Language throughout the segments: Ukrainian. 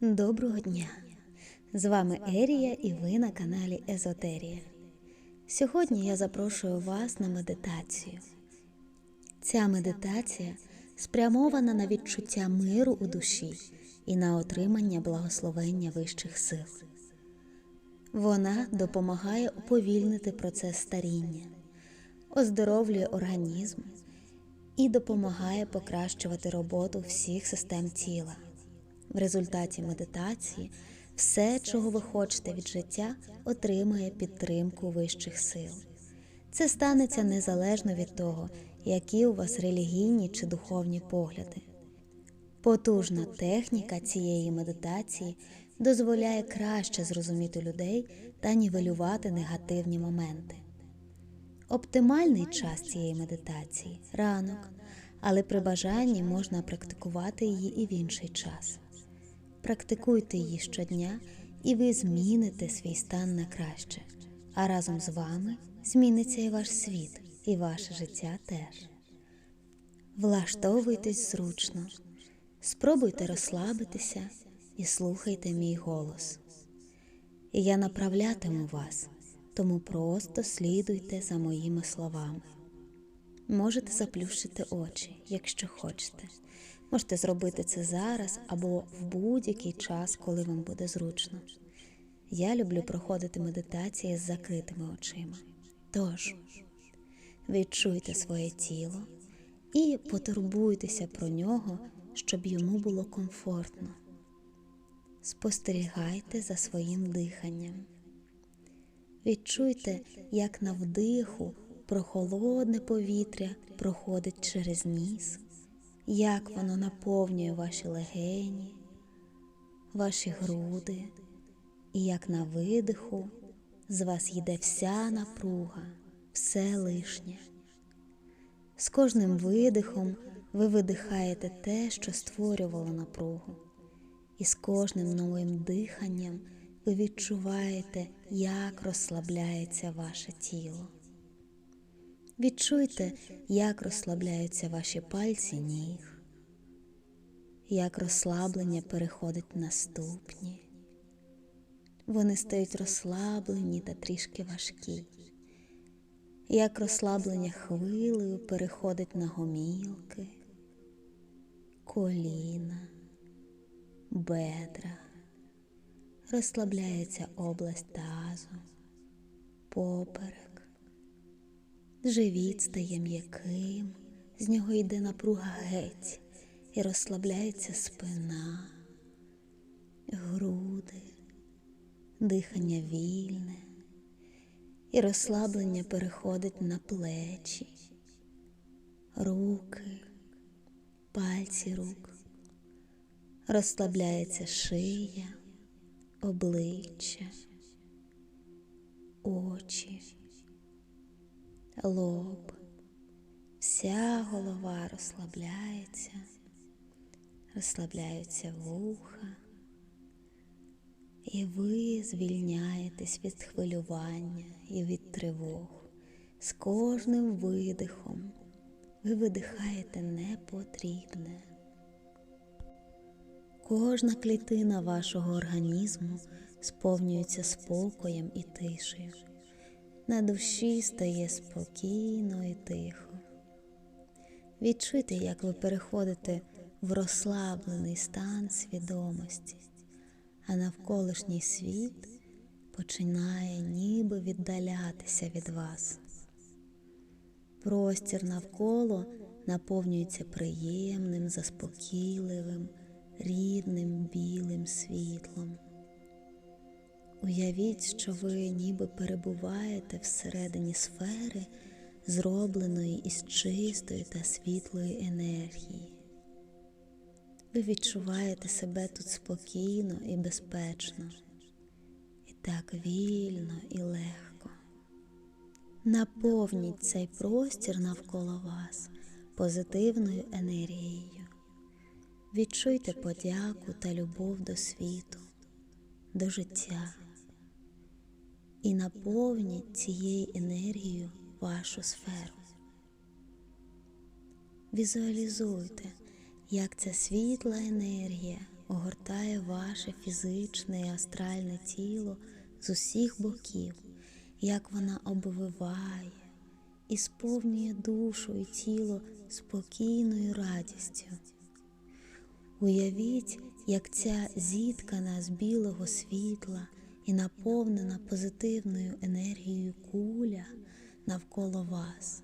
Доброго дня! З вами Ерія і ви на каналі Езотерія. Сьогодні я запрошую вас на медитацію. Ця медитація спрямована на відчуття миру у душі і на отримання благословення вищих сил. Вона допомагає уповільнити процес старіння, оздоровлює організм і допомагає покращувати роботу всіх систем тіла. В результаті медитації все, чого ви хочете від життя, отримає підтримку вищих сил. Це станеться незалежно від того, які у вас релігійні чи духовні погляди. Потужна техніка цієї медитації дозволяє краще зрозуміти людей та нівелювати негативні моменти. Оптимальний час цієї медитації ранок, але при бажанні можна практикувати її і в інший час. Практикуйте її щодня, і ви зміните свій стан на краще, а разом з вами зміниться і ваш світ, і ваше життя теж. Влаштовуйтесь зручно, спробуйте розслабитися і слухайте мій голос. І я направлятиму вас, тому просто слідуйте за моїми словами. Можете заплющити очі, якщо хочете. Можете зробити це зараз або в будь-який час, коли вам буде зручно. Я люблю проходити медитації з закритими очима. Тож, відчуйте своє тіло і потурбуйтеся про нього, щоб йому було комфортно. Спостерігайте за своїм диханням. Відчуйте, як на вдиху прохолодне повітря проходить через ніс як воно наповнює ваші легені, ваші груди, і як на видиху з вас йде вся напруга, все лишнє. З кожним видихом ви видихаєте те, що створювало напругу, і з кожним новим диханням ви відчуваєте, як розслабляється ваше тіло. Відчуйте, як розслабляються ваші пальці ніг, як розслаблення переходить на ступні. Вони стають розслаблені та трішки важкі, як розслаблення хвилею переходить на гомілки, коліна, бедра, розслабляється область тазу, поперек. Живіт стає м'яким, з нього йде напруга геть і розслабляється спина, груди, дихання вільне, і розслаблення переходить на плечі, руки, пальці рук, розслабляється шия, обличчя, очі лоб, вся голова розслабляється, розслабляються вуха, і ви звільняєтесь від хвилювання і від тривог. З кожним видихом ви видихаєте непотрібне. Кожна клітина вашого організму сповнюється спокоєм і тишею на душі стає спокійно і тихо. Відчуйте, як ви переходите в розслаблений стан свідомості, а навколишній світ починає ніби віддалятися від вас. Простір навколо наповнюється приємним, заспокійливим, рідним білим світлом. Уявіть, що ви ніби перебуваєте всередині сфери, зробленої із чистої та світлої енергії. Ви відчуваєте себе тут спокійно і безпечно, і так вільно і легко. Наповніть цей простір навколо вас позитивною енергією. Відчуйте подяку та любов до світу, до життя і наповніть цією енергією вашу сферу. Візуалізуйте, як ця світла енергія огортає ваше фізичне і астральне тіло з усіх боків, як вона обвиває і сповнює душу і тіло спокійною радістю. Уявіть, як ця зіткана з білого світла і наповнена позитивною енергією куля навколо вас.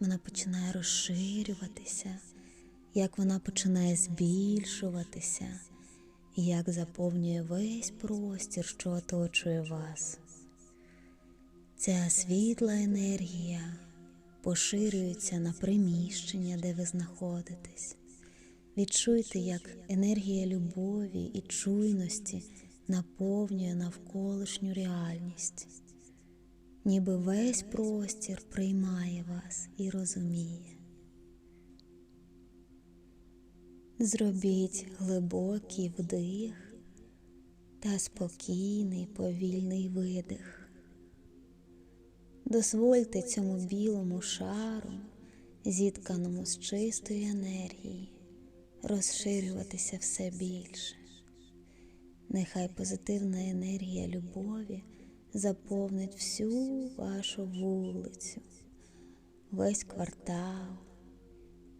Вона починає розширюватися, як вона починає збільшуватися, як заповнює весь простір, що оточує вас. Ця світла енергія поширюється на приміщення, де ви знаходитесь. Відчуйте, як енергія любові і чуйності наповнює навколишню реальність, ніби весь простір приймає вас і розуміє. Зробіть глибокий вдих та спокійний повільний видих. Дозвольте цьому білому шару, зітканому з чистої енергії, розширюватися все більше. Нехай позитивна енергія любові заповнить всю вашу вулицю, весь квартал.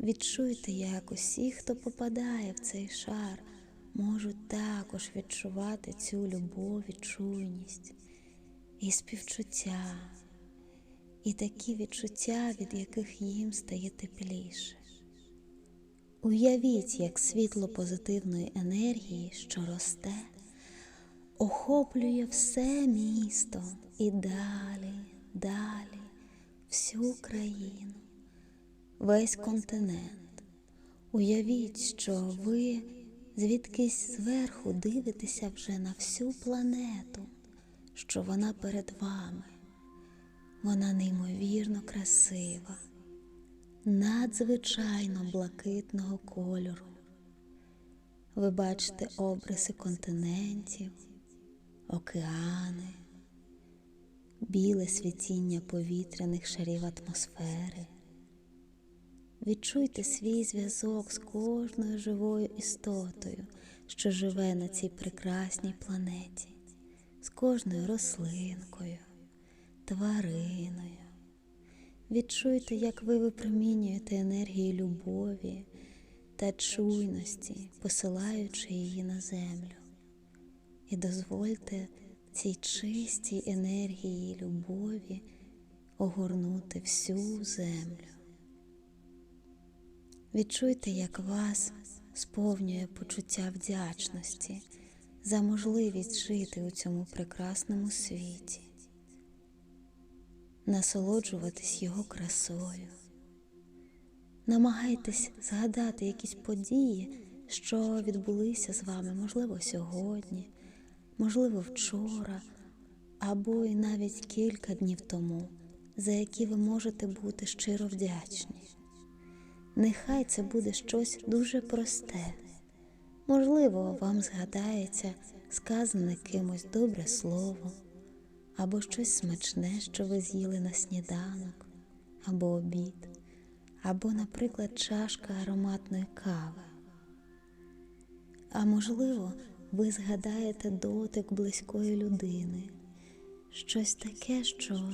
Відчуйте, як усі, хто попадає в цей шар, можуть також відчувати цю любов і чуйність і співчуття, і такі відчуття, від яких їм стає тепліше. Уявіть, як світло позитивної енергії, що росте, охоплює все місто і далі, далі, всю країну, весь континент. Уявіть, що ви звідкись зверху дивитеся вже на всю планету, що вона перед вами. Вона неймовірно красива надзвичайно блакитного кольору. Ви бачите обриси континентів, океани, біле світіння повітряних шарів атмосфери. Відчуйте свій зв'язок з кожною живою істотою, що живе на цій прекрасній планеті, з кожною рослинкою, твариною. Відчуйте, як ви випромінюєте енергію любові та чуйності, посилаючи її на землю. І дозвольте цій чистій енергії любові огорнути всю землю. Відчуйте, як вас сповнює почуття вдячності за можливість жити у цьому прекрасному світі насолоджуватись його красою. Намагайтесь згадати якісь події, що відбулися з вами, можливо, сьогодні, можливо, вчора, або і навіть кілька днів тому, за які ви можете бути щиро вдячні. Нехай це буде щось дуже просте. Можливо, вам згадається сказане кимось добре слово або щось смачне, що ви з'їли на сніданок, або обід, або, наприклад, чашка ароматної кави. А можливо, ви згадаєте дотик близької людини, щось таке, що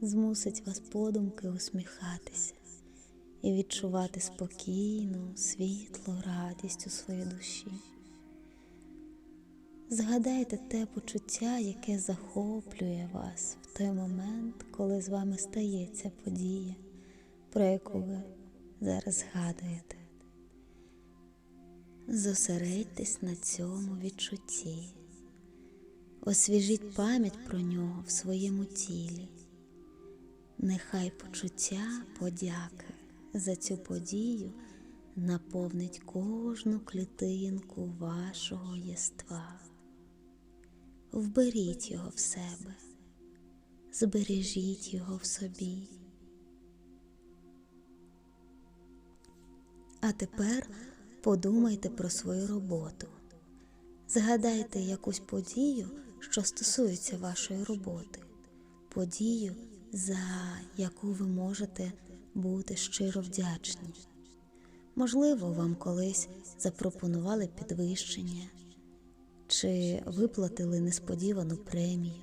змусить вас подумки усміхатися і відчувати спокійну, світлу радість у своїй душі. Згадайте те почуття, яке захоплює вас в той момент, коли з вами стається подія, про яку ви зараз згадуєте. Зосередьтесь на цьому відчутті, освіжіть пам'ять про нього в своєму тілі. Нехай почуття подяки за цю подію наповнить кожну клітинку вашого єства вберіть його в себе, збережіть його в собі. А тепер подумайте про свою роботу. Згадайте якусь подію, що стосується вашої роботи, подію, за яку ви можете бути щиро вдячні. Можливо, вам колись запропонували підвищення чи виплатили несподівану премію.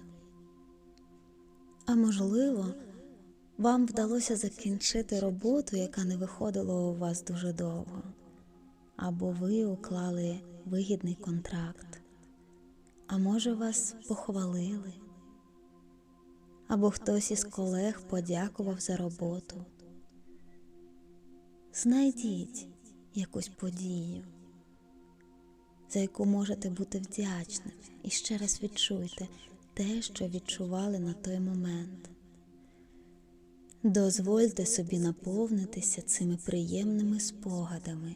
А можливо, вам вдалося закінчити роботу, яка не виходила у вас дуже довго, або ви уклали вигідний контракт, а може вас похвалили, або хтось із колег подякував за роботу. Знайдіть якусь подію, за яку можете бути вдячними, і ще раз відчуйте те, що відчували на той момент. Дозвольте собі наповнитися цими приємними спогадами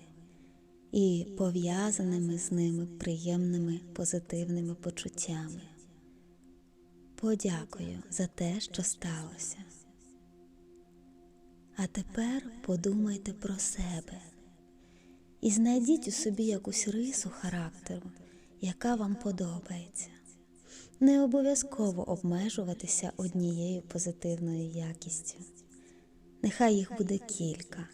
і пов'язаними з ними приємними позитивними почуттями. Подякую за те, що сталося. А тепер подумайте про себе і знайдіть у собі якусь рису характеру, яка вам подобається. Не обов'язково обмежуватися однією позитивною якістю. Нехай їх буде кілька.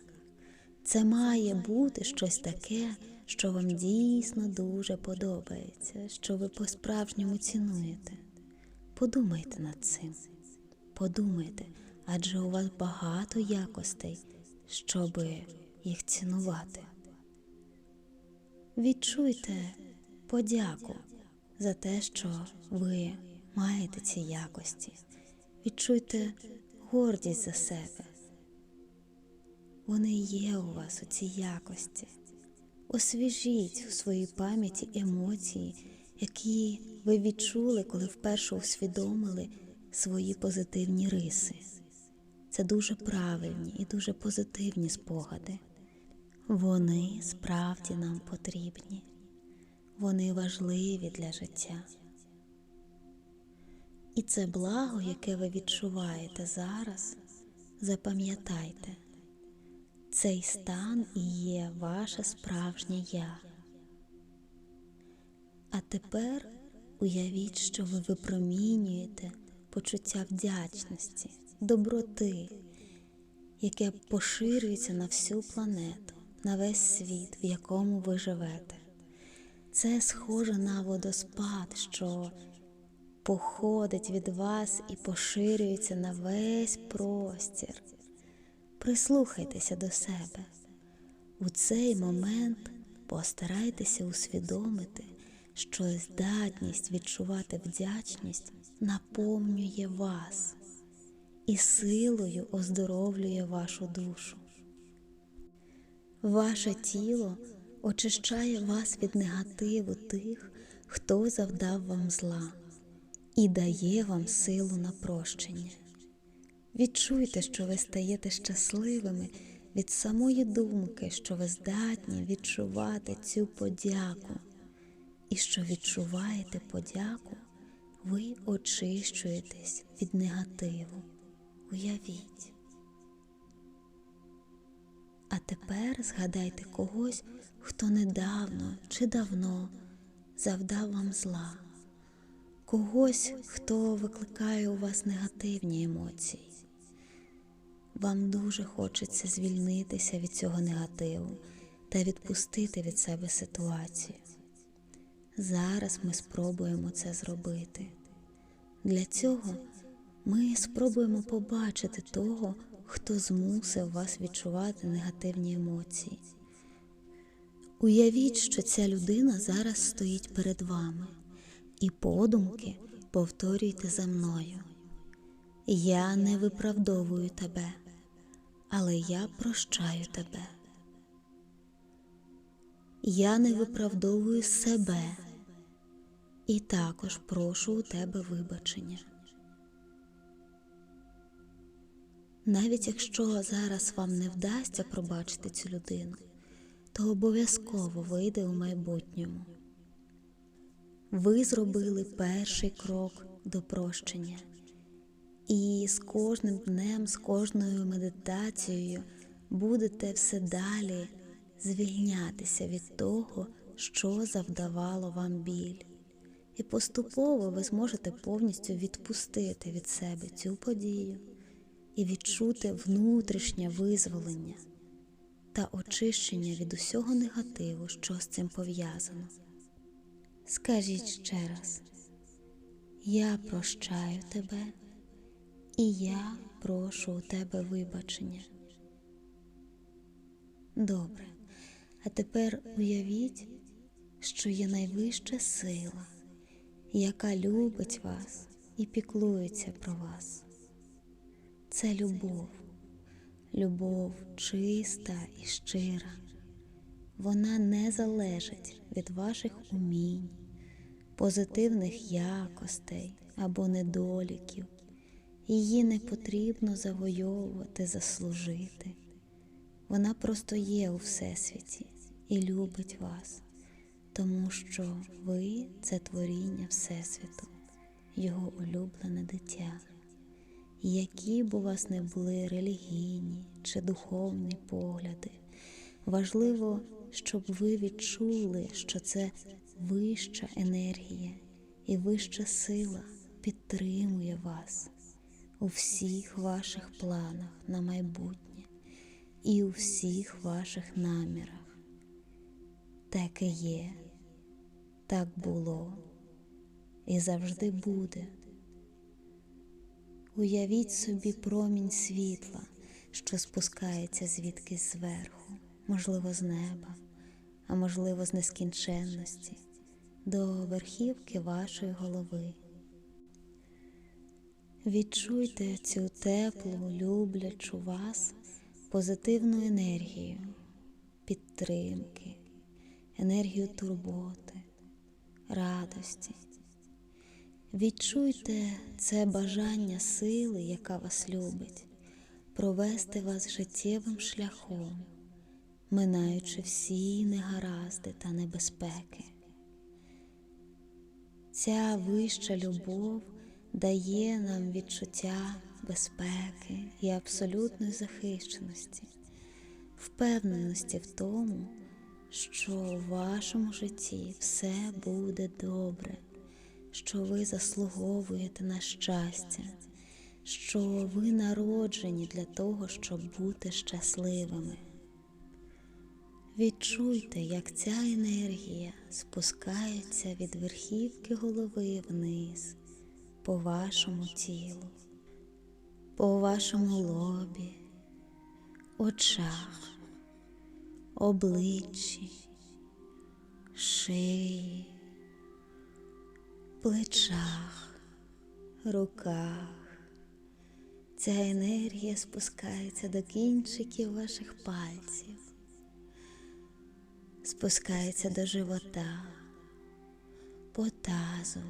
Це має бути щось таке, що вам дійсно дуже подобається, що ви по-справжньому цінуєте. Подумайте над цим. Подумайте, адже у вас багато якостей, щоб їх цінувати. Відчуйте подяку за те, що ви маєте ці якості. Відчуйте гордість за себе. Вони є у вас у цій якості. Освіжіть у своїй пам'яті емоції, які ви відчули, коли вперше усвідомили свої позитивні риси. Це дуже правильні і дуже позитивні спогади. Вони справді нам потрібні, вони важливі для життя. І це благо, яке ви відчуваєте зараз, запам'ятайте, цей стан і є ваше справжнє я. А тепер уявіть, що ви випромінюєте почуття вдячності, доброти, яке поширюється на всю планету, на весь світ, в якому ви живете. Це схоже на водоспад, що походить від вас і поширюється на весь простір. Прислухайтеся до себе. У цей момент постарайтеся усвідомити, що здатність відчувати вдячність наповнює вас і силою оздоровлює вашу душу. Ваше тіло очищає вас від негативу тих, хто завдав вам зла, і дає вам силу на прощення. Відчуйте, що ви стаєте щасливими від самої думки, що ви здатні відчувати цю подяку, і що відчуваєте подяку, ви очищуєтесь від негативу. Уявіть. А тепер згадайте когось, хто недавно чи давно завдав вам зла, когось, хто викликає у вас негативні емоції. Вам дуже хочеться звільнитися від цього негативу та відпустити від себе ситуацію. Зараз ми спробуємо це зробити. Для цього ми спробуємо побачити того, хто змусив вас відчувати негативні емоції. Уявіть, що ця людина зараз стоїть перед вами, і подумки повторюйте за мною. Я не виправдовую тебе, але я прощаю тебе. Я не виправдовую себе і також прошу у тебе вибачення. Навіть якщо зараз вам не вдасться пробачити цю людину, то обов'язково вийде у майбутньому. Ви зробили перший крок до прощення, і з кожним днем, з кожною медитацією будете все далі звільнятися від того, що завдавало вам біль. І поступово ви зможете повністю відпустити від себе цю подію і відчути внутрішнє визволення. та очищення від усього негативу, що з цим пов'язано. Скажіть ще раз, я прощаю тебе, і я прошу у тебе вибачення. Добре, а тепер уявіть, що є найвища сила, яка любить вас і піклується про вас. Це любов, любов чиста і щира. Вона не залежить від ваших умінь, позитивних якостей або недоліків. Її не потрібно завойовувати, заслужити. Вона просто є у Всесвіті і любить вас, тому що ви це творіння Всесвіту, його улюблене дитя. Які б у вас не були релігійні чи духовні погляди, важливо, щоб ви відчули, що це вища енергія і вища сила підтримує вас у всіх ваших планах на майбутнє і у всіх ваших намірах. Так і є, так було і завжди буде. Уявіть собі промінь світла, що спускається звідкись зверху, можливо, з неба, а можливо, з нескінченності, до верхівки вашої голови. Відчуйте цю теплу, люблячу вас позитивну енергію, підтримки, енергію турботи, радості. Відчуйте це бажання сили, яка вас любить, провести вас життєвим шляхом, минаючи всі негаразди та небезпеки. Ця вища любов дає нам відчуття безпеки і абсолютної захищеності, впевненості в тому, що у вашому житті все буде добре, що ви заслуговуєте на щастя, що ви народжені для того, щоб бути щасливими. Відчуйте, як ця енергія спускається від верхівки голови вниз по вашому тілу, по вашому лобі, очах, обличчі, шиї, плечах, руках. Ця енергія спускається до кінчиків ваших пальців, спускається до живота, по тазу,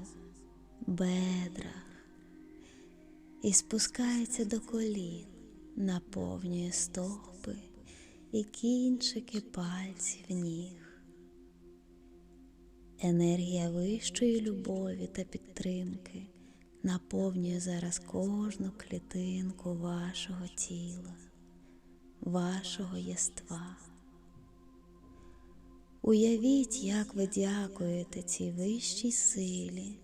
бедрах і спускається до колін, наповнює стопи і кінчики пальців ніг. Енергія вищої любові та підтримки наповнює зараз кожну клітинку вашого тіла, вашого єства. Уявіть, як ви дякуєте цій вищій силі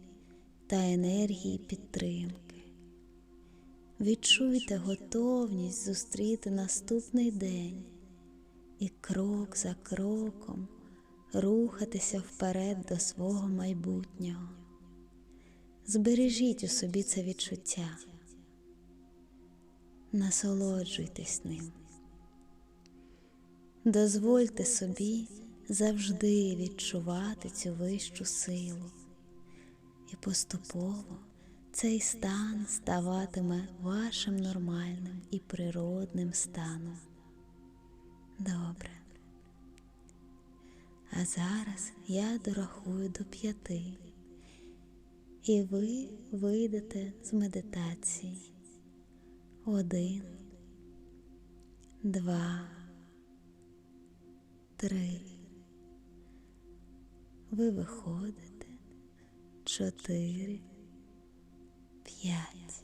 та енергії підтримки. Відчуйте готовність зустріти наступний день і крок за кроком рухатися вперед до свого майбутнього. Збережіть у собі це відчуття, насолоджуйтесь ним, дозвольте собі завжди відчувати цю вищу силу, і поступово цей стан ставатиме вашим нормальним і природним станом. Добре. А зараз я дорахую до п'яти, і ви вийдете з медитації. Один, два, три. Ви виходите. Чотири, п'ять.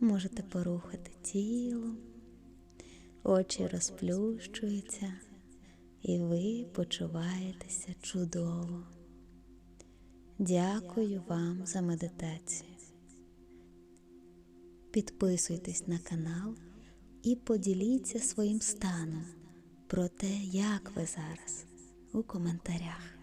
Можете порухати тілом, очі розплющуються, і ви почуваєтеся чудово. Дякую вам за медитацію. Підписуйтесь на канал і поділіться своїм станом про те, як ви зараз у коментарях.